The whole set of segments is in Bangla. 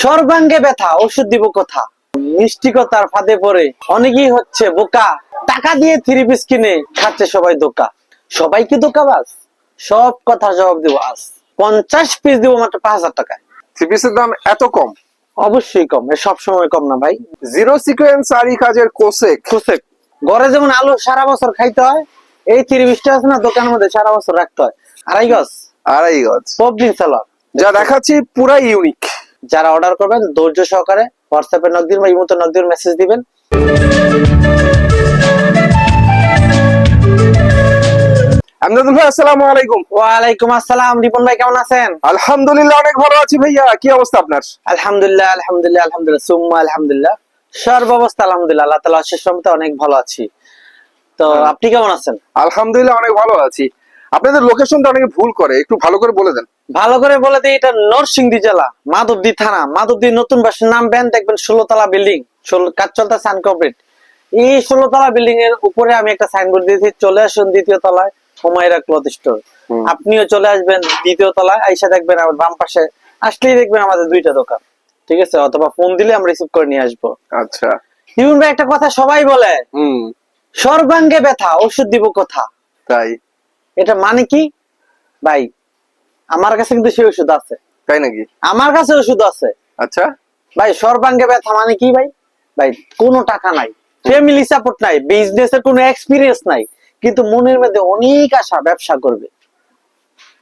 সর্বাঙ্গে ব্যথা ওষুধ দিব কথা? মিষ্টিকতার ফাঁদে পড়ে অনেকেই হচ্ছে বোকা। টাকা দিয়ে থ্রি পিস কিনে খাচ্ছে সবাই দোকা সবাই কি দোকাবাজ সব কথার জবাব দিব আজ। পঞ্চাশ পিস দিব মাত্র পাঁচ হাজার টাকায়। থ্রি পিসের দাম এত কম? অবশ্যই কম এ সব সময় কম না ভাই। জিরো সিকোয়েন্স আরি কাজের কোসেক। কুসেক। ঘরে যেমন আলু সারা বছর খাইতে হয় এই থ্রি পিসটা আছে না দোকানের মধ্যে সারা বছর রাখতে হয়। আড়াই গজ। আড়াই গজ। পবদিন সালোয়ার যা দেখাচ্ছি পুরা ইউনিক যারা অর্ডার করবেন ধৈর্য সহকারে হোয়াটসঅ্যাপে নক দিন বা ইমোতে নক দিন মেসেজ দিবেন। আমদাদুল ভাই আসসালামু আলাইকুম। ওয়ালাইকুম আসসালাম। রিপন ভাই কেমন আছেন? আলহামদুলিল্লাহ অনেক ভালো আছি ভাইয়া। কি অবস্থা আপনার? আলহামদুলিল্লাহ আলহামদুলিল্লাহ আলহামদুলিল্লাহ। সুম্মা আলহামদুলিল্লাহ। আল্লাহ রহমতে অনেক ভালো আছি। তো আপনি কেমন আছেন? আলহামদুলিল্লাহ অনেক ভালো আছি। আপনাদের লোকেশনটা অনেকে ভুল করে একটু ভালো করে বলে দেন। ভালো করে বলে দিই এটা নরসিংদী জেলা মাধবদী থানা। মাধবদী নতুন বাসের নাম বেন দেখবেন ষোলোতলা বিল্ডিং। কাজ চলতেছে আনকমপ্লিট এই ষোলোতলা বিল্ডিং এর উপরে আমি একটা সাইনবোর্ড দিয়েছি চলে আসুন দ্বিতীয় তলায় হুমায়রা ক্লথ স্টোর আপনিও চলে আসবেন দ্বিতীয় তলায় আইসা দেখবেন আমার বাম পাশে আসলেই দেখবেন আমাদের দুইটা দোকান। ঠিক আছে? অথবা ফোন দিলে আমরা রিসিভ করে নিয়ে আসব। আচ্ছা। ইউন ভাই একটা কথা সবাই বলে হুম। সর্বাঙ্গে ব্যথা ওষুধ দিব কথা? তাই। এটা মানে কি? ভাই আমার কাছে কিন্তু সেই ওষুধ আছে। তাই নাকি? আমার কাছে ওষুধ আছে। আচ্ছা। ভাই সর্বাঙ্গে ব্যথা মানে কি ভাই? ভাই কোনো টাকা নাই। ফ্যামিলি সাপোর্ট নাই বিজনেস এর কোনো এক্সপিরিয়েন্স নাই। কিন্তু মনের মধ্যে অনেক আশা ব্যবসা করবে।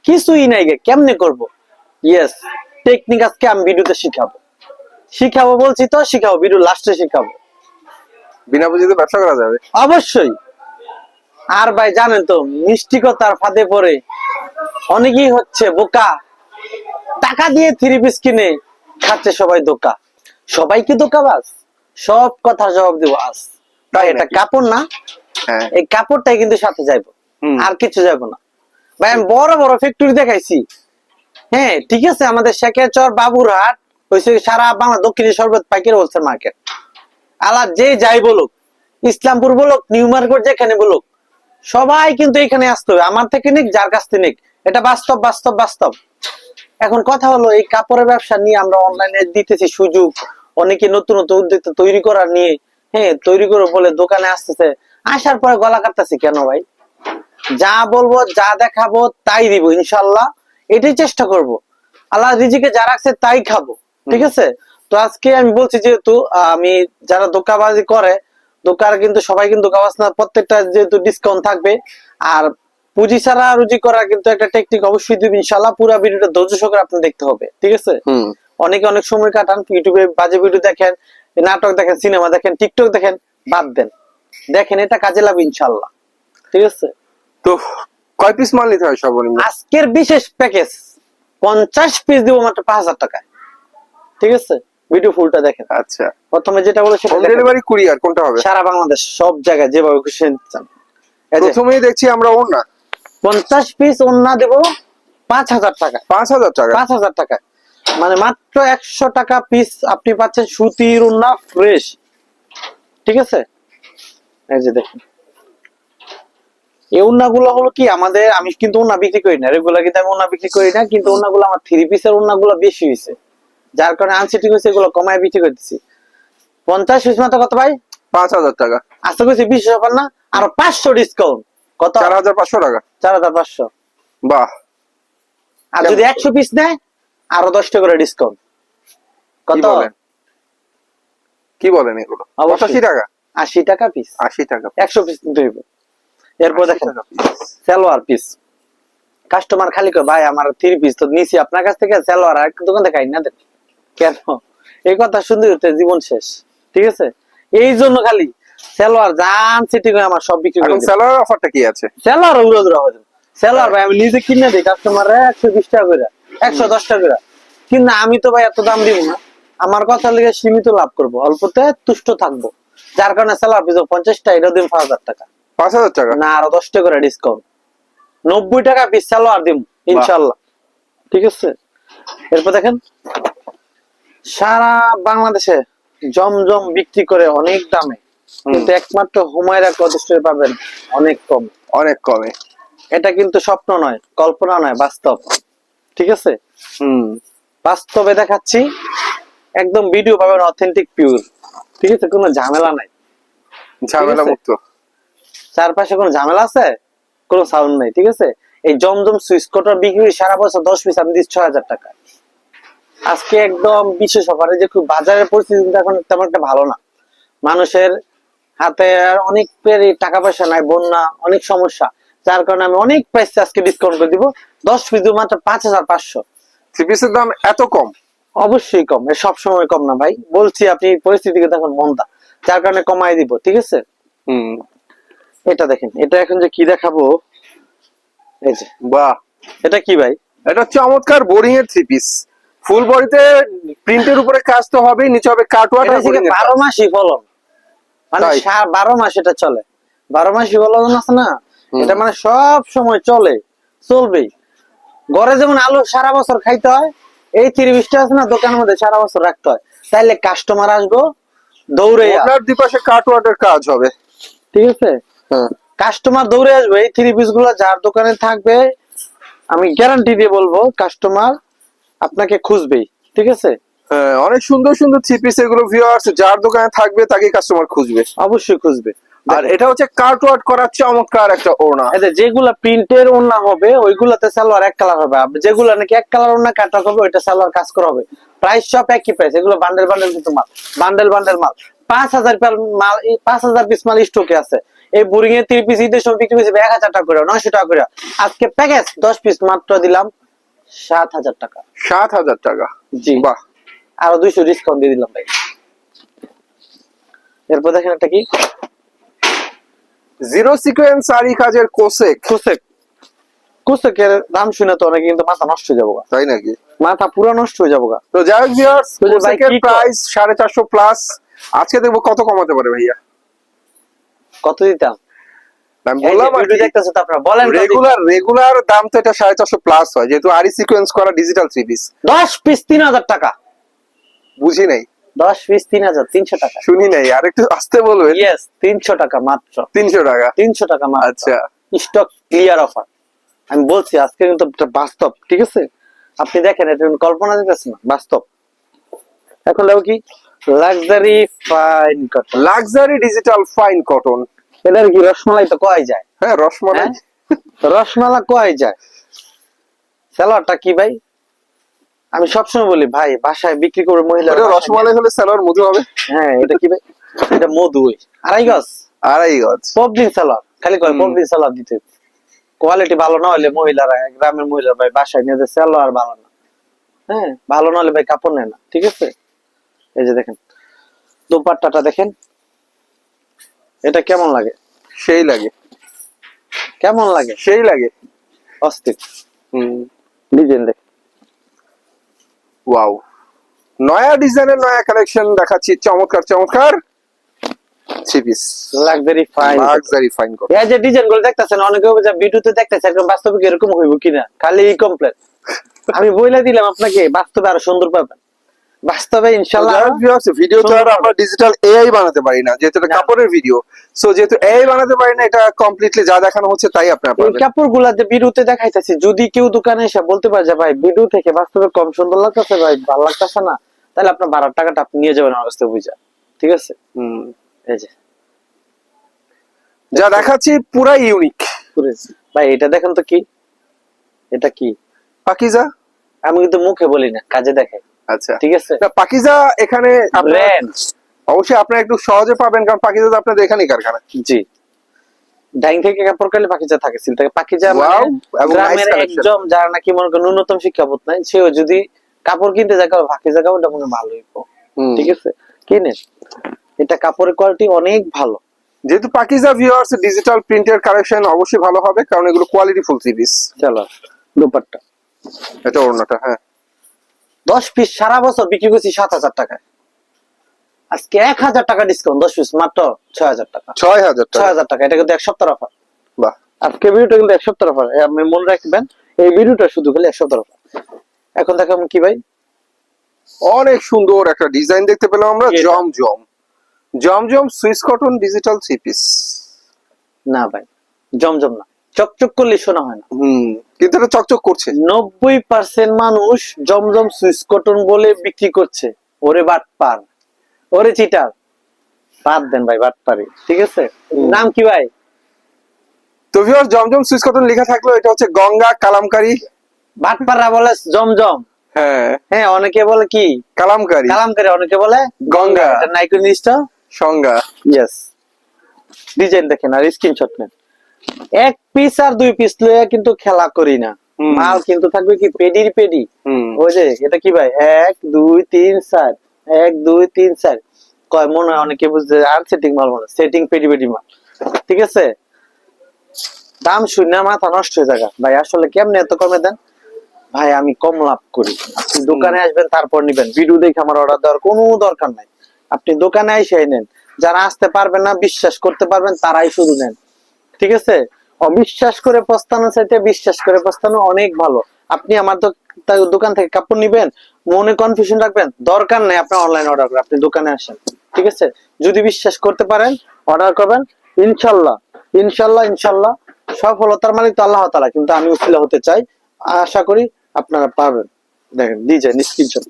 কিছুই নাই গে কেমনে করব? ইয়েস টেকনিক আজকে আমি ভিডিওতে শিখাবো। শিখাবো বলছি তো শিখাবো ভিডিও লাস্টে শিখাবো। বিনা পুঁজিতে ব্যবসা করা যাবে? অবশ্যই। আর ভাই জানেন তো মিষ্টিকতার ফাঁদে পড়ে অনেকেই হচ্ছে বোকা। টাকা দিয়ে থ্রি পিস কিনে খাচ্ছে সবাই দোকা সবাই কি দোকাবাজ সব কথার জবাব দিব আজ তাই এটা কাপড় না। হ্যাঁ। এই কাপড়টাই কিন্তু সাথে যাইবো। আর কিছু যাইবো না। ভাই আমি বড় বড় ফ্যাক্টরি দেখাইছি। হ্যাঁ ঠিক আছে আমাদের শেখেচর বাবুরহাট হয়েছে সারা বাংলা দক্ষিণী সর্বত পাইকারি হোলসেল মার্কেট আলা যে যাই বলুক ইসলামপুর বলুক নিউ মার্কেট যেখানে বলুক সবাই কিন্তু এখানে আসতে হবে। আমার থেকে নিক যার কাছ থেকে নিক। এটা বাস্তব বাস্তব বাস্তব। এখন কথা হলো, এই কাপড়ের ব্যবসা নিয়ে আমরা অনলাইনে দিতেছি সুযোগ। অনেকে নতুন নতুন উদ্যোক্তা তৈরি করার নিয়ে হ্যাঁ তৈরি করে বলে দোকানে আসতেছে। আসার পরে গলা কাটতেছি কেন ভাই? যা বলব, যা দেখাবো, তাই দিব, ইনশাল্লাহ। এটাই চেষ্টা করব। আল্লাহ রিজিকে যা রাখছে, তাই খাব। ঠিক আছে? তো আজকে আমি বলছি যেহেতু আমি যারা দোকাবাজি করে দোকান কিন্তু, সবাই কিন্তু দোকাবাজ না, প্রত্যেকটা যেহেতু ডিসকাউন্ট থাকবে। আর পুঁজি ছাড়া রুজি করা কিন্তু একটা টেকনিক অবশ্যই দিবে ইনশাল্লাহ পুরো ভিডিওটা ধৈর্য সহকারে আপনি দেখতে হবে ঠিক আছে? অনেকে অনেক সময় কাটান ইউটিউবে বাজে ভিডিও দেখেন নাটক দেখেন সিনেমা দেখেন টিকটক দেখেন বাদ দেন। দেখেন এটা কাজে লাগবে ইনশাল্লাহ ঠিক আছে? তো কয় পিস মাল নিতে হয় সর্বনিম্ন? আজকের বিশেষ প্যাকেজ পঞ্চাশ পিস দিব মাত্র পাঁচ হাজার টাকায় ঠিক আছে? ভিডিও ফুলটা দেখেন। আচ্ছা। প্রথমে যেটা বলে সেটা। ডেলিভারি কুরিয়ার কোনটা হবে? সারা বাংলাদেশ সব জায়গায় যেভাবে খুশি চান। প্রথমেই দেখছি আমরা ওর না পঞ্চাশ পিস ওন্না দেবো পাঁচ হাজার টাকা পাঁচ হাজার টাকা পাঁচ হাজার টাকা মানে মাত্র একশো টাকা পিস আপনি পাচ্ছেন সুতির উন্না ফ্রেশ ঠিক আছে? এই যে দেখুন। এই উন্নাগুলো হলো কি আমাদের আমি কিন্তু উন্না বিক্রি করি না। রেগুলার কিন্তু আমি উন্না বিক্রি করি না কিন্তু উন্নাগুলো আমার থ্রি পিসের উন্নাগুলো বেশি হয়েছে। যার কারণে আনসেটিং হয়েছে এগুলো কমায় বিক্রি করতেছি পঞ্চাশ পিস মাত্র কত ভাই? পাঁচ হাজার টাকা। আশা করছি বিশ হাজার না আরও পাঁচশো ডিসকাউন্ট কত? চার হাজার পাঁচশো টাকা। চার হাজার পাঁচশো। বাহ। আর যদি একশো পিস নেয় আরও দশ টাকা করে ডিসকাউন্ট কত? কি বলেন এগুলো। পঁচাশি টাকা? আশি টাকা পিস আশি টাকা একশো পিস হইব এরপর দেখেন সালোয়ার পিস কাস্টমার খালি কয় ভাই আমার থ্রি পিস তো নিছি আপনার কাছ থেকে সালোয়ার আর দোকান থেকে না কেন? এই কথা শুনতে জীবন শেষ। ঠিক আছে? এই জন্য খালি সালোয়ার জান সিটি করে আমার সব বিক্রি করে দিন অফারটা কি আছে? সেলার উড়ো দুরা সেলার ভাই আমি নিজে কিনে দিই কাস্টমার একশো বিশ টাকা করে একশো দশ টাকা করে। কিন্তু আমি তো ভাই এত দাম দিব না। আমার কথা লেগে সীমিত লাভ করব অল্পতে তুষ্ট থাকব। যার কারণে সেলার পিস পঞ্চাশটা এটা দিন পাঁচ হাজার টাকা। পাঁচ হাজার টাকা? না আরও দশ টাকা করে ডিসকাউন্ট নব্বই টাকা পিস সেলোয়ার দিম ইনশাল্লাহ। ঠিক আছে? এরপর দেখেন সারা বাংলাদেশে জমজম বিক্রি করে অনেক দামে কিন্তু একমাত্র হুমায়রা কদস্টের পাবেন অনেক কম। অনেক কমে। এটা কিন্তু স্বপ্ন নয় কল্পনা নয় বাস্তব। ঠিক আছে? হুম। বাস্তবে দেখাচ্ছি একদম ভিডিও পাবেন অথেন্টিক পিওর ঠিক আছে? কোনো ঝামেলা নাই। ঝামেলা মুক্ত। চারপাশে কোনো ঝামেলা আছে? কোনো সাউন্ড নাই ঠিক আছে? এই জমজম সুইচ কোটার বিক্রি সারা বছর দশ পিস আমি দিচ্ছি ছয় হাজার টাকা। আজকে একদম বিশেষ অফারে যে খুব বাজারের পরিস্থিতি এখন তেমন একটা ভালো না। মানুষের হাতে আর অনেক টাকা পয়সা নাই বন্যা অনেক সমস্যা। যার কারণে আমি অনেক প্রাইস আজকে ডিসকাউন্ট করে দিব। দশ পিস মাত্র পাঁচ হাজার পাঁচশো। থ্রি পিসের দাম এত কম? অবশ্যই কম সব সময় কম না ভাই। বলছি আপনি পরিস্থিতিকে দেখুন মন্দা। যার কারণে কমাই দিব ঠিক আছে? হুম। এটা দেখেন এটা এখন যে কি দেখাবো? এই যে। বাহ। এটা কি ভাই? এটা চমৎকার বোরিং এর থ্রি পিস ফুল বডিতে প্রিন্টের উপরে কাজ তো হবেই নিচে হবে হচ্ছে বারো কাজ। মাসই ফলন। মানে বারো মাস এটা চলে। বারো মাসই ফলন আছে না এটা মানে সব সময় চলে চলবেই। ঘরে যেমন আলু সারা বছর খাইতে হয় এই তিরিশটা আছে না দোকানের মধ্যে সারা বছর রাখতে হয়। তাইলে কাস্টমার আসব দৌড়ে দুপাশে এর কাজ হবে। ঠিক আছে? হ্যাঁ। কাস্টমার দৌড়ে আসবে এই থ্রি পিসগুলো যার দোকানে থাকবে আমি গ্যারান্টি দিয়ে বলব কাস্টমার আপনাকে খুঁজবেই। ঠিক আছে? হ্যাঁ অনেক সুন্দর সুন্দর থ্রি পিস এগুলো ভিউয়ার্স যার দোকানে থাকবে তাকে কাস্টমার খুঁজবে। অবশ্যই খুঁজবে। আর এটা হচ্ছে কাটওয়ার্ড করা চমৎকার একটা ওড়না। এতে যেগুলা প্রিন্টের ওন্না হবে ওইগুলাতে সালোয়ার এক কালার হবে। আর যেগুলা নাকি এক কালার ওন্না কাটা হবে ওইটা সালোয়ার কাজ করা হবে। প্রাইস সব একই প্রাইস এগুলো বান্ডেল বান্ডেল কিন্তু মাল। বান্ডেল বান্ডেল মাল। পাঁচ হাজার মাল পাঁচ হাজার পিস মাল স্টকে আছে। এই বুরিং এর তিন পিস ঈদের সময় বিক্রি করছে এক হাজার টাকা করে নয়শো টাকা করে। আজকে প্যাকেজ দশ পিস মাত্র দিলাম সাত হাজার টাকা। সাত হাজার টাকা। জি। বাহ। আরও দুইশো ডিসকাউন্ট দিয়ে দিলাম ভাই। এরপর দেখেন একটা কি? জিরো সিকোয়েন্স আরি কাজের কোসেক। কুসেক। কুসেকের দাম শুনে তো অনেকে কিন্তু মাথা নষ্ট হয়ে যাব তাই নাকি? মাথা পুরো নষ্ট হয়ে যাব তো যাই হোক ভিউয়ার্স কোসেকের প্রাইস সাড়ে চারশো প্লাস আজকে দেখব কত কমাতে পারে ভাইয়া। কত দিতাম? কত? রেগুলার রেগুলার দাম তো এটা সাড়ে চারশো প্লাস হয় যেহেতু আরি সিকোয়েন্স করা ডিজিটাল থ্রি পিস দশ পিস তিন হাজার টাকা। বুঝি নাই। দশ পিস তিন হাজার তিনশো টাকা। শুনি নাই আর একটু আসতে বলবেন? ইয়েস তিনশো টাকা মাত্র। তিনশো টাকা? তিনশো টাকা মাত্র। আচ্ছা। স্টক ক্লিয়ার অফার আমি বলছি আজকে কিন্তু বাস্তব ঠিক আছে? আপনি দেখেন এটা কল্পনা দিতেছে না বাস্তব। এখন দেখো কি? Luxury fine cotton luxury digital fine cotton এটার কি রসমালাই তো কয় যায়? হ্যাঁ রসমালাই। হ্যাঁ? রসমালা কয় যায়? স্যালাডটা কি ভাই? আমি সবসময় বলি ভাই বাসায় বিক্রি করে মহিলা রসমালাই হলে স্যালোয়ার মধু হবে? হ্যাঁ এটা কি ভাই? এটা মধু। আড়াই গজ। আড়াই গজ। পবদিন সালাদ খালি কয়। পবদিন সালাদ দিতে কোয়ালিটি ভালো না হলে মহিলারা গ্রামের মহিলা ভাই বাসায় নিয়ে যায় সালোয়ার ভালো না। হ্যাঁ ভালো না হলে ভাই কাপড় নেয় না ঠিক আছে? এই যে দেখেন দোপাট্টাটা দেখেন। এটা কেমন লাগে? সেই লাগে। কেমন লাগে? সেই লাগে। অস্থির। হুম। ডিজাইন দেখ ওয়াও নয়া ডিজাইনের নয়া কালেকশন দেখাচ্ছি। চমৎকার চমৎকার। Three piece luxury fine luxury fine এই যে ডিজাইনগুলো দেখতেছেন অনেকে যে ভিডিওতে দেখতেছে একদম বাস্তবে এরকম হইব কিনা? খালি আমি বইলা দিলাম আপনাকে বাস্তবে আরও সুন্দর পাবেন। বাস্তবে ইনশাল্লাহ ভিডিও তো আর আমরা ডিজিটাল এআই বানাতে পারি না যেহেতু এটা কাপড়ের ভিডিও সো যেহেতু এআই বানাতে পারি না এটা কমপ্লিটলি যা দেখানো হচ্ছে তাই আপনারা পাবেন। কাপড়গুলা যে ভিডিওতে দেখাইতেছি যদি কেউ দোকানে এসে বলতে পারে যে ভাই ভিডিও থেকে বাস্তবে কম সুন্দর লাগতেছে ভাই ভালো লাগতেছে না তাহলে আপনার ভাড়ার টাকাটা আপনি নিয়ে যাবেন আমার কাছ থেকে বুঝা। ঠিক আছে? হুম। এই যে। যা দেখাচ্ছি পুরা ইউনিক ভাই এটা দেখেন তো কি? এটা কি? পাকিজা? আমি কিন্তু মুখে বলি না কাজে দেখে আচ্ছা। ঠিক আছে। পাকিজা এখানে অবশ্যই আপনারা একটু সহজে পাবেন কারণ পাকিজা তো আপনাদের এখানেই কারখানা। জি। ডাইং থেকে কাপড় কালে পাকিজা থাকে সিল থেকে। পাকিজা Wow, মানে এবং গ্রামের একদম যারা নাকি মনে করেন ন্যূনতম শিক্ষাবোধ নাই সেও যদি কাপড় কিনতে যায় পাকিজা কাপড়টা মনে ভালোই ঠিক আছে? কিনে। এটা কাপড়ের কোয়ালিটি অনেক ভালো। যেহেতু পাকিজা ভিউয়ার্স ডিজিটাল প্রিন্টের কালেকশন অবশ্যই ভালো হবে কারণ এগুলো কোয়ালিটি ফুল সিরিজ চলো দুপাট্টা। এটা ওড়নাটা হ্যাঁ। দশ পিস সারা বছর বিক্রি করছি সাত হাজার টাকায়। আজকে এক হাজার টাকা ডিসকাউন্ট দশ পিস মাত্র ছয় হাজার টাকা। ছয় হাজার ছয় টাকা হাজার টাকা এটা কিন্তু এক সপ্তাহ অফার বাহ। আজকে ভিডিওটা কিন্তু এক সপ্তাহ অফার আপনি মনে রাখবেন এই ভিডিওটা শুধু খালি এক সপ্তাহ অফার এখন দেখো আমি কি ভাই? অনেক সুন্দর একটা ডিজাইন দেখতে পেলাম আমরা এটা? Zamzam. Zamzam Swiss cotton digital three piece না ভাই জমজম না। চকচক করলে শোনা হয় না। কিন্তু এটা চকচক করছে। নব্বই পার্সেন্ট মানুষ জমজম সুইচ কটন বলে বিক্রি করছে। ওরে বাটপার ওরে চিটার। বাদ দেন ভাই বাটপারি ঠিক আছে? নাম কি ভাই? তো ভিউয়ার জমজম সুইচ কটন লেখা থাকল এটা হচ্ছে গঙ্গা কালামকারী। বাটপাররা বলে জমজম। হ্যাঁ। হ্যাঁ অনেকে বলে কি? কালামকারী। কালামকারী অনেকে বলে? গঙ্গা। এটা নাইকো নির্দিষ্ট সংজ্ঞা। ইয়েস ডিজাইন দেখেন আর স্ক্রিনশট নেন। এক পিস আর দুই পিস লয়ে কিন্তু খেলা করি না। মাল কিন্তু থাকবে কি পেডির পেডি? ওই যে এটা কি ভাই? এক দুই তিন চার। এক দুই তিন চার। কয় মনে হয় অনেকে বুঝতে আর সেটিং মাল মনে সেটিং পেডি পেডি মাল। ঠিক আছে? দাম শূন্য মাথা নষ্ট হয়ে যাবে। ভাই আসলে কেমনে এত কমে দেন? ভাই আমি কম লাভ করি। আপনি দোকানে আসবেন তারপর নিবেন। ভিডিও দেখে আমার অর্ডার দেওয়ার কোনো দরকার নাই। আপনি দোকানে এসে নেন। যারা আসতে পারবেন না বিশ্বাস করতে পারবেন তারাই শুধু নেন। ঠিক আছে? অবিশ্বাস করে পস্তানো চাইতে বিশ্বাস করে পস্তানো অনেক ভালো। আপনি আমার দোকান থেকে কাপড় নিবেন, মনে কনফিউশন রাখবেন, দরকার নেই আপনি অনলাইন অর্ডার করেন আপনি দোকানে আসেন, ঠিক আছে? যদি বিশ্বাস করতে পারেন অর্ডার করবেন, ইনশাল্লাহ ইনশাল্লাহ ইনশাল্লাহ, সফলতার মালিক তো আল্লাহ তালা কিন্তু আমি উফিলা হতে চাই, আশা করি আপনারা পারবেন। দেখেন ডিজাইন স্ক্রিনশট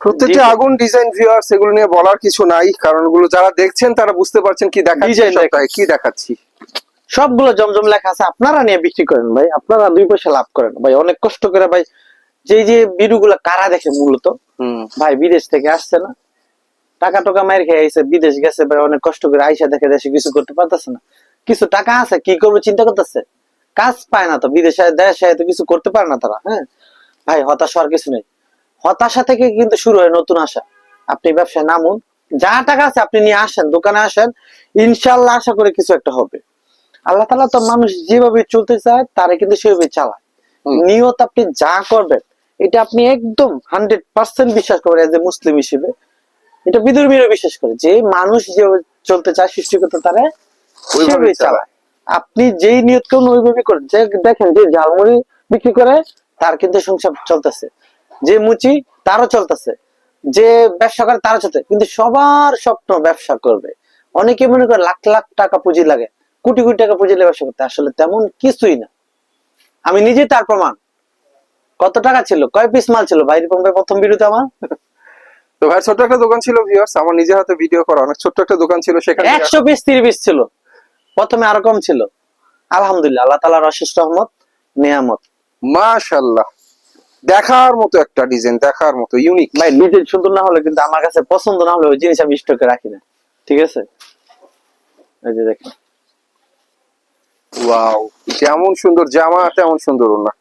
প্রত্যেকটা আগুন ডিজাইন ভিউয়ার্স এগুলো নিয়ে বলার কিছু নাই কারণ ওগুলো যারা দেখছেন তারা বুঝতে পারছেন কি দেখাচ্ছি সপ্তাহে, কি দেখাচ্ছি। সবগুলো জমজম লেখা আছে আপনারা নিয়ে বিক্রি করেন ভাই আপনারা দুই পয়সা লাভ করেন। ভাই অনেক কষ্ট করে ভাই যে যে বিরুগুলো কারা দেখে মূলত ভাই বিদেশ থেকে আসছে না। টাকা টাকা মার খেয়ে আইসে বিদেশ গেছে ভাই অনেক কষ্ট করে আইসা দেখে দেশে কিছু করতে পারতেছে না। কিছু টাকা আছে কি করবে চিন্তা করতেছে? কাজ পায় না তো বিদেশে দেশে কিছু করতে পারে না তারা হ্যাঁ? ভাই হতাশ হওয়ার কিছু নেই। হতাশা থেকে কিন্তু শুরু হয় নতুন আশা। আপনি ব্যবসায় নামুন যা টাকা আছে আপনি নিয়ে আসেন দোকানে আসেন ইনশাল্লাহ আশা করে কিছু একটা হবে। আল্লাহ তালা তো মানুষ যেভাবে চলতে চায় তারা কিন্তু সেভাবে চালায়। নিয়ত আপনি যা করবেন এটা আপনি একদম হান্ড্রেড পার্সেন্ট বিশ্বাস করেন এজ এ মুসলিম হিসেবে। এটা বিদুর বিরো বিশ্বাস করে যে মানুষ যেভাবে চলতে চায় সৃষ্টিকর্তা তারা ওইভাবে সেভাবে চালায়। আপনি যেই নিয়ত করুন ওইভাবে করেন যে দেখেন যে ঝালমুড়ি বিক্রি করে তার কিন্তু সংসার চলতেছে। যে মুচি তারও চলতেছে। যে ব্যবসা করে তারও চলতে কিন্তু সবার স্বপ্ন ব্যবসা করবে। অনেকে মনে করে লাখ লাখ টাকা পুঁজি লাগে। কোটি কোটি টাকা পুঁজি ব্যবসা করতে আসলে তেমন কিছুই না। আমি নিজে তার প্রমাণ। কত টাকা ছিল? কয় পিস মাল ছিল? বাইরে পম্পে প্রথম বিরুদ্ধে আমার। তো ভাই ছোট্ট একটা দোকান ছিল ভিউয়ার্স আমার নিজের হাতে ভিডিও করা। অনেক ছোট্ট একটা দোকান ছিল সেখানে একশো পিস তিরিশ পিস ছিল। প্রথমে আরও কম ছিল। আলহামদুলিল্লাহ আল্লাহ তালার অশেষ রহমত নিয়ামত। মাশাআল্লাহ। দেখার মতো একটা ডিজাইন দেখার মতো ইউনিক ভাই নিজের সুন্দর না হলে কিন্তু আমার কাছে পছন্দ না হলে ওই জিনিস আমি স্টকে রাখি না। ঠিক আছে? এই যে দেখেন। ওয়াও যেমন সুন্দর জামা তেমন সুন্দর ওনা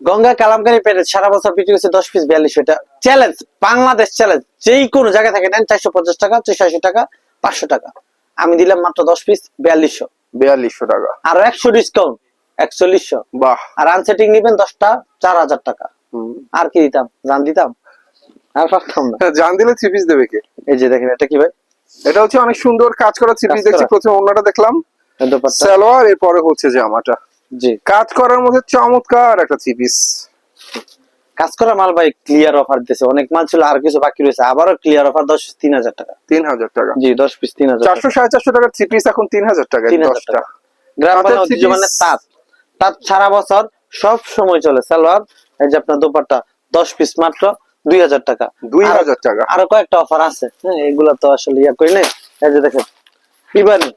গঙ্গা কালামকারী পেটে সারা বছর বিক্রি হচ্ছে দশ পিস বিয়াল্লিশ এটা চ্যালেঞ্জ বাংলাদেশ চ্যালেঞ্জ যেই কোনো জায়গা থেকে নেন চারশো পঞ্চাশ টাকা আশি টাকা পাঁচশো টাকা। আমি দিলাম মাত্র দশ পিস বিয়াল্লিশশো। বিয়াল্লিশশো টাকা। আর একশো ডিসকাউন্ট একচল্লিশশো। বাহ। আর আনসেটিং নিবেন দশটা চার হাজার টাকা আর কি দিতাম? জান দিতাম? আর পারতাম না। জান দিলে থ্রি পিস দেবে কে? এই যে দেখেন এটা কি ভাই? এটা হচ্ছে অনেক সুন্দর কাজ করা থ্রি পিস দেখছি। প্রথমে ওনাটা দেখলাম। সালোয়ার এরপরে হচ্ছে জামাটা জি। কাজ করার মধ্যে চমৎকার একটা থ্রি পিস কাজ করা মাল ভাই ক্লিয়ার অফার দিতেছে। অনেক মাল ছিল আর কিছু বাকি রয়েছে। আবারও ক্লিয়ার অফার দশ তিন হাজার টাকা। তিন হাজার টাকা। জি দশ পিস তিন হাজার চারশো সাড়ে চারশো টাকার থ্রি পিস এখন তিন হাজার টাকা তিন হাজার টাকা। গ্রাম মানে তাঁত। তাঁত সারা বছর সব সময় চলে। সালোয়ার এই যে আপনার দোপাট্টা দশ পিস মাত্র দুই হাজার টাকা। দুই হাজার টাকা? আরও কয়েকটা অফার আছে। হ্যাঁ এগুলা তো আসলে ইয়া করি নাই। এই যে দেখেন ইবানি।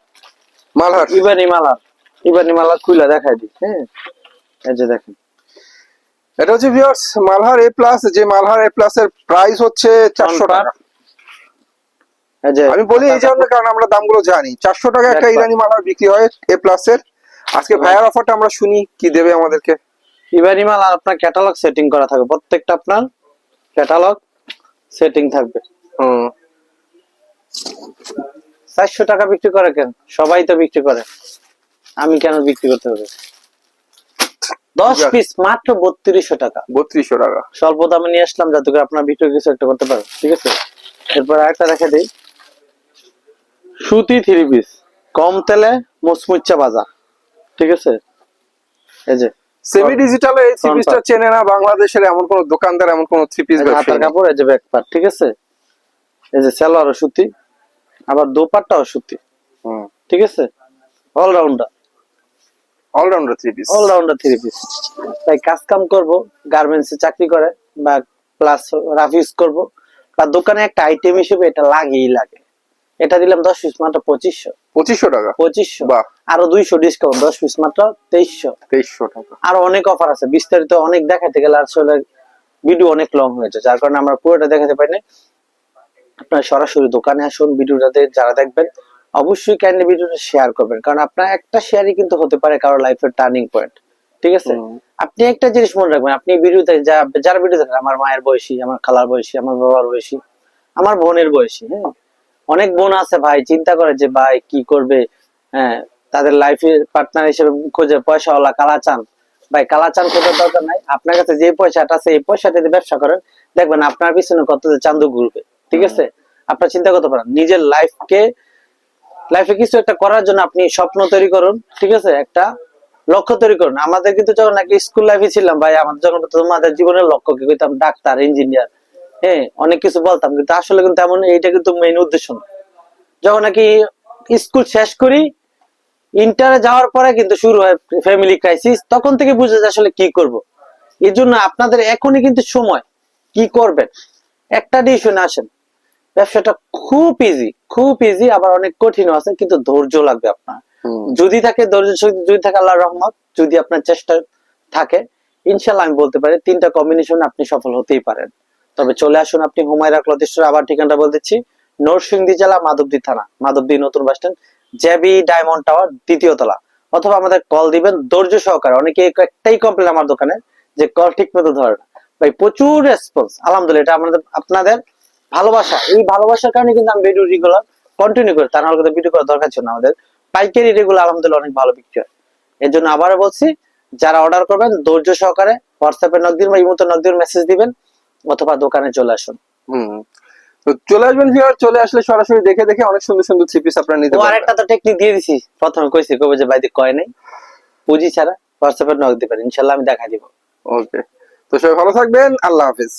মালহার ইবানি মালার। ইবানি মালার খুলে দেখাই দিই। হ্যাঁ এই যে দেখেন। এটা হচ্ছে ভিউয়ার্স মালহার এ প্লাস যে মালহার এ প্লাস এর প্রাইস হচ্ছে চারশো টাকা এই যে আমি বলি এই জন্য কারণ আমরা দামগুলো জানি। চারশো টাকা একটা ইরানি মালহার বিক্রি হয় এ প্লাস এর। আজকে ভাইয়ার অফারটা আমরা শুনি কি দেবে আমাদেরকে? ইবানি মাল আর আপনার ক্যাটালগ সেটিং করা থাকবে। প্রত্যেকটা আপনার ক্যাটালগ সেটিং থাকবে। হুম। চারশো টাকা বিক্রি করে কেন? সবাই তো বিক্রি করে। আমি কেন বিক্রি করতে হবে? দশ। পিস মাত্র বত্রিশশো টাকা। বত্রিশশো টাকা। স্বল্প দামে নিয়ে আসলাম যাতে করে আপনার বিক্রি কিছু একটা করতে পারেন ঠিক আছে? এরপর আরেকটা রেখে দিই। সুতি থ্রি পিস কম তেলে মুচমুচ্চা বাজা ঠিক আছে? এই যে সেমি ডিজিটাল এই থ্রি পিসটা চেনে না বাংলাদেশের এমন কোন দোকানদার এমন কোন থ্রি পিস হাতার কাপড় এই যে ব্যাক পার্ট ঠিক আছে? এই যে সালোয়ারও সুতি আবার দোপাট্টাও সুতি ঠিক আছে? Allrounder allrounder three piece allrounder three piece তাই কাজ কাম করব গার্মেন্টসে চাকরি করে বা প্লাস রাফ ইউজ করব বা দোকানে একটা আইটেম হিসেবে এটা লাগেই লাগে। এটা দিলাম দশ পিস মাত্র পঁচিশশো। পঁচিশশো টাকা? পঁচিশশো। আরও দুইশো ডিসকাউন্ট দশ পিস মাত্র তেইশশো। তেইশশো টাকা। আরও অনেক অফার আছে। বিস্তারিত অনেক দেখাতে গেলে আসলে ভিডিও অনেক লং হয়েছে যার কারণে আমরা পুরোটা দেখাতে পারিনি আপনারা সরাসরি দোকানে আসুন ভিডিওটাতে যারা দেখবেন অবশ্যই কাইন্ডলি ভিডিওটা শেয়ার করবেন। কারণ আপনার একটা শেয়ারই কিন্তু হতে পারে কারও লাইফের টার্নিং পয়েন্ট ঠিক আছে? আপনি একটা জিনিস মনে রাখবেন আপনি ভিডিওতে যারা ভিডিও দেখেন আমার মায়ের বয়সী আমার খালার বয়সী আমার বাবার বয়সী আমার বোনের বয়সী হ্যাঁ? অনেক বোন আছে ভাই চিন্তা করে যে ভাই কি করবে? হ্যাঁ তাদের লাইফের পার্টনার হিসেবে খোঁজে পয়সাওয়ালা কালাচান। ভাই কালাচান খোঁজার দরকার নাই। আপনার কাছে যে পয়সাটা আছে এই পয়সাটা দিয়ে ব্যবসা করেন। দেখবেন আপনার পিছনে কত যে চান্দু ঘুরবে ঠিক আছে? আপনার চিন্তা করতে পারেন নিজের লাইফকে লাইফে কিছু একটা করার জন্য আপনি স্বপ্ন তৈরি করুন ঠিক আছে? একটা লক্ষ্য তৈরি করুন। আমাদের কিন্তু যখন নাকি স্কুল লাইফে ছিলাম ভাই আমাদের যখন তোমাদের জীবনের লক্ষ্য কি? কইতাম ডাক্তার ইঞ্জিনিয়ার হ্যাঁ অনেক কিছু বলতাম কিন্তু আসলে কিন্তু এমন এইটা কিন্তু মেইন উদ্দেশ্য না। যখন নাকি স্কুল শেষ করি ইন্টারে যাওয়ার পরে কিন্তু শুরু হয় ফ্যামিলি ক্রাইসিস তখন থেকে বুঝে যায় আসলে কি করব। এই জন্য আপনাদের এখনই কিন্তু সময় কি করবেন? একটা ডিসিশনে আসেন। ব্যবসাটা খুব ইজি খুব ইজি আবার অনেক কঠিনও আছে কিন্তু ধৈর্য লাগবে আপনার। যদি থাকে ধৈর্য যদি থাকে আল্লাহর রহমত যদি আপনার চেষ্টা থাকে ইনশাল্লাহ আমি বলতে পারি তিনটা কম্বিনেশন আপনি সফল হতেই পারেন। তবে চলে আসুন আপনি হুমায়রা ক্লথস্টোর আবার ঠিকানাটা বলে দিচ্ছি। নরসিংদী জেলা, মাধবদী থানা। মাধবদী নতুন bus stand, JB diamond tower, দ্বিতীয় তলা। অথবা আমাদের কল দিবেন ধৈর্য সহকারে। অনেকে একটাই কমপ্লেন আমার দোকানে, যে কল ঠিক মতো ধরে না। ভাই, প্রচুর রেসপন্স আলহামদুলিল্লাহ, এটা আমাদের আপনাদের ভালোবাসা। এই ভালোবাসার কারণে কিন্তু আমি ভিডিও রেগুলার কন্টিনিউ করি। তা নাহলে কিন্তু ভিডিও করার দরকার ছিল না আমাদের। পাইকারি রেগুলার আলহামদুলিল্লাহ অনেক ভালো বিক্রি হয়। এর জন্য আবারও বলছি, যারা অর্ডার করবেন, ধৈর্য সহকারে হোয়াটসঅ্যাপে নক দিন বা ইমোতে নক দিন মেসেজ দিবেন। অথবা দোকানে চলে আসুন। হুম চলে আসবেন ভিউয়ার চলে আসলে সরাসরি দেখে দেখে অনেক সুন্দর সুন্দর থ্রি পিস আপনারা নিতে পারবেন। আরেকটা তো টেকনিক দিয়ে দিছি। প্রথমে কইছি কবে যে বাইরে কয় নাই? পুঁজি ছাড়া হোয়াটসঅ্যাপে নক দিবেন ইনশাল্লাহ আমি দেখা দিব। ওকে তো সবাই ভালো থাকবেন। আল্লাহ হাফিজ।